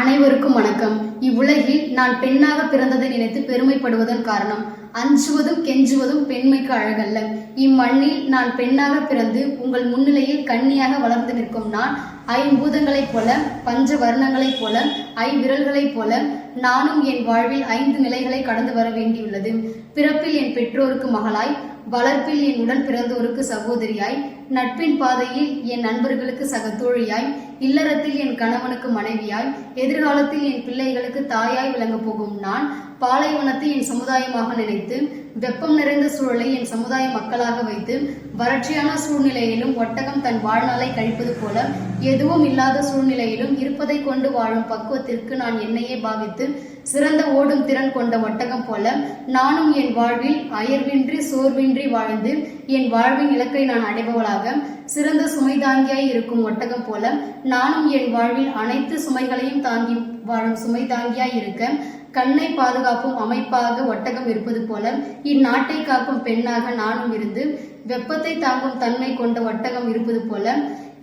அனைவருக்கும் வணக்கம். இவ்வுலகில் நான் பெண்ணாக பிறந்ததை நினைத்து பெருமைப்படுவதன் காரணம் அஞ்சுவதும் கெஞ்சுவதும் பெண்மைக்கு அழகல்ல. இம்மண்ணில் நான் பெண்ணாக பிறந்து உங்கள் முன்னிலையில் கன்னியாக வளர்ந்து நிற்கும் நான் ஐம்பூதங்களைப் போல பஞ்ச வர்ணங்களைப் போல ஐவிரல்களைப் போல நானும் என் வாழ்வில் ஐந்து நிலைகளை கடந்து வர வேண்டியுள்ளது. பிறப்பில் என் பெற்றோருக்கு மகளாய் வளர்ப்பில் என் உடன் பிறந்தோருக்கு சகோதரியாய் நட்பின் பாதையில் என் நண்பர்களுக்கு சகத்தோழியாய் இல்லறத்தில் என் கணவனுக்கு மனைவியாய் எதிர்காலத்தில் என் பிள்ளைகளுக்கு தாயாய் விளங்கப் போகும் நான் பாலைவனத்தை என் சமுதாயமாக நினைத்து வெப்பம் நிறைந்த சூழலை என் சமுதாய மக்களாக வைத்து வறட்சியான சூழ்நிலையிலும் ஒட்டகம் தன் வாழ்நாளை கழிப்பது போல எதுவும் இல்லாத சூழ்நிலையிலும் இருப்பதை கொண்டு வாழும் பக்குவத்திற்கு நான் என்னையே பாவித்து சிறந்த ஓடும் திறன் கொண்ட ஒட்டகம் போல நானும் என் வாழ்வில் அயர்வின்றி சோர்வின்றி வாழ்ந்து என் வாழ்வின் இலக்கை நான் அடைபவளாக சிறந்த சுமை தாங்கியாய் இருக்கும் ஒட்டகம் போல நானும் என் வாழ்வில் அனைத்து சுமைகளையும் தாங்கி வாழும் சுமை தாங்கியாய் இருக்க கண்ணை பாதுகாப்பும் அமைப்பாக ஒட்டகம் இருப்பது போல இந்நாட்டை காக்கும் பெண்ணாக நானும் இருந்து வெப்பத்தை தாங்கும் தன்மை கொண்ட ஒட்டகம் இருப்பது போல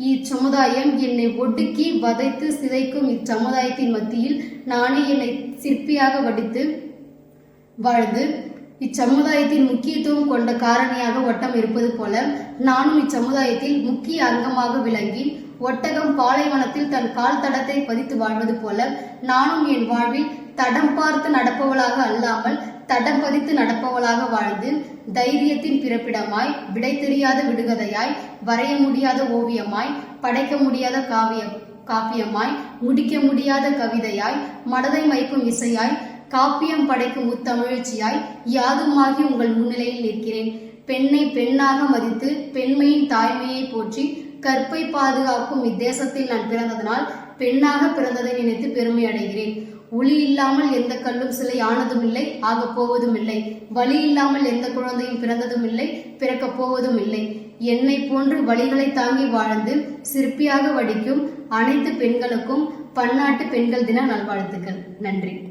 இச்சமுதாயம் என்னை ஒடுக்கி வதைத்து சிதைக்கும் இச்சமுதாயத்தின் மத்தியில் நானே என்னை சிற்பியாக வடித்து வாழ்ந்து இச்சமுதாயத்தின் முக்கியத்துவம் கொண்ட காரணியாக ஒட்டம் இருப்பது போல நானும் இச்சமுதாயத்தில் முக்கிய அங்கமாக விளங்கி ஒட்டகம் பாலைவனத்தில் தன் கால் தடத்தை பதித்து வாழ்வது போல நானும் என் வாழ்வில் தடம் பார்த்து நடப்பவளாக அல்லாமல் தடம் பதித்து நடப்பவளாக வாழ்ந்து தைரியத்தின் பிறப்பிடமாய் விடை தெரியாத விடுகதையாய் வரைய முடியாத ஓவியமாய் படைக்க முடியாத காவிய காப்பியமாய் முடிக்க முடியாத கவிதையாய் மனதை மைக்கும் இசையாய் காப்பியம் படைக்கும் முத்தமிழ்ச்சியாய் யாதுமாகி உங்கள் முன்னிலையில் நிற்கிறேன். பெண்ணை பெண்ணாக மதித்து பெண்மையின் தாய்மையை போற்றி கற்பை பாதுகாக்கும் இத்தேசத்தில் நான் பிறந்ததனால் பெண்ணாக பிறந்ததை நினைத்து பெருமை அடைகிறேன். ஒளி இல்லாமல் எந்த கல்லும் சிலை ஆனதும் இல்லை ஆகப் போவதும் இல்லை. வலி இல்லாமல் எந்த குழந்தையும் பிறந்ததும் இல்லை பிறக்கப் போவதும் இல்லை. என்னை போன்று வழிகளை தாங்கி வாழ்ந்து சிற்பியாக வடிக்கும் அனைத்து பெண்களுக்கும் பன்னாட்டு பெண்கள் தின நல்வாழ்த்துக்கள். நன்றி.